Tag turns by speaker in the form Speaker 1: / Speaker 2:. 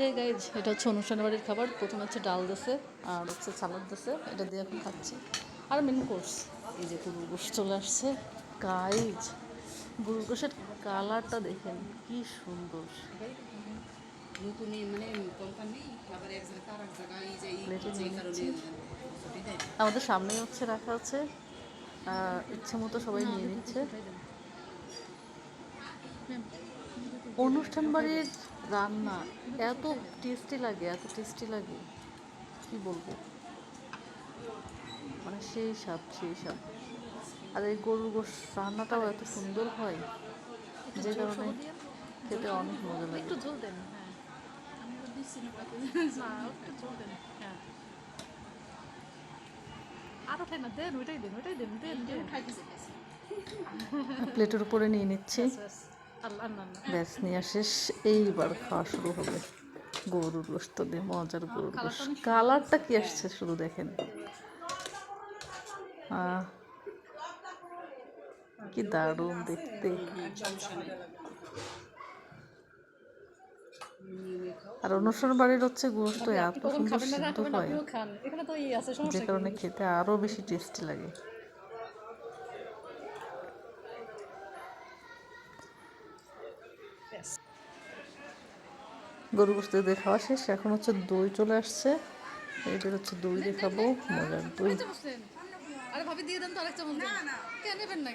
Speaker 1: Hey guys এটা হচ্ছে অনুষ্ঠান বাড়ির খাবার। প্রথমে হচ্ছে ডাল দিছে আর হচ্ছে সালাদ দিছে। এটা দিয়ে এখন খাচ্ছি। আর মেন কোর্স এই যে গরুর গোশ চলে আসছে। গাইজ গরুর গোশের কালারটা দেখেন কি সুন্দর।
Speaker 2: মানে
Speaker 1: আমাদের সামনেই হচ্ছে রাখা আছে। ইচ্ছে মতো সবাই নিয়ে নিচ্ছে। অনুষ্ঠান বাড়ির রান্না। এত টেস্টি লাগে এত টেস্টি লাগে। কি বলব? মানে সেই স্বাদ সেই স্বাদ। আর এই গরুর গোশ রান্নাটাও এত সুন্দর হয় যে কারণে খেতে অনেক মজা লাগে।
Speaker 3: একটু ঝোল দেন হ্যাঁ। হ্যাঁ। আরও খাই না দেন ওইটাই দেন ওইটাই দেন দেন দেন।
Speaker 1: প্লেটের উপরে নিয়ে নিচ্ছি।
Speaker 3: ব্যাস,
Speaker 1: শেষ। এইবার খাওয়া শুরু হবে। গরুর দিয়ে মজার গরুর কালারটা কি আসছে শুধু দেখেন। কি দারুণ দেখতে। আর অনুষ্ঠান বাড়ির হচ্ছে গোস্ত এত সুন্দর সিদ্ধ হয়।
Speaker 3: ইয়ে
Speaker 1: যে কারণে খেতে আরও বেশি টেস্টি লাগে। গরু গোস্ত দিয়ে খাওয়া শেষ এখন হচ্ছে দই চলে আসছে। এটা হচ্ছে দই দিয়ে খাব মজার দই।
Speaker 3: আরে ভাবি দিয়ে দেন তো আরেকটা মন না না কে নেবেন না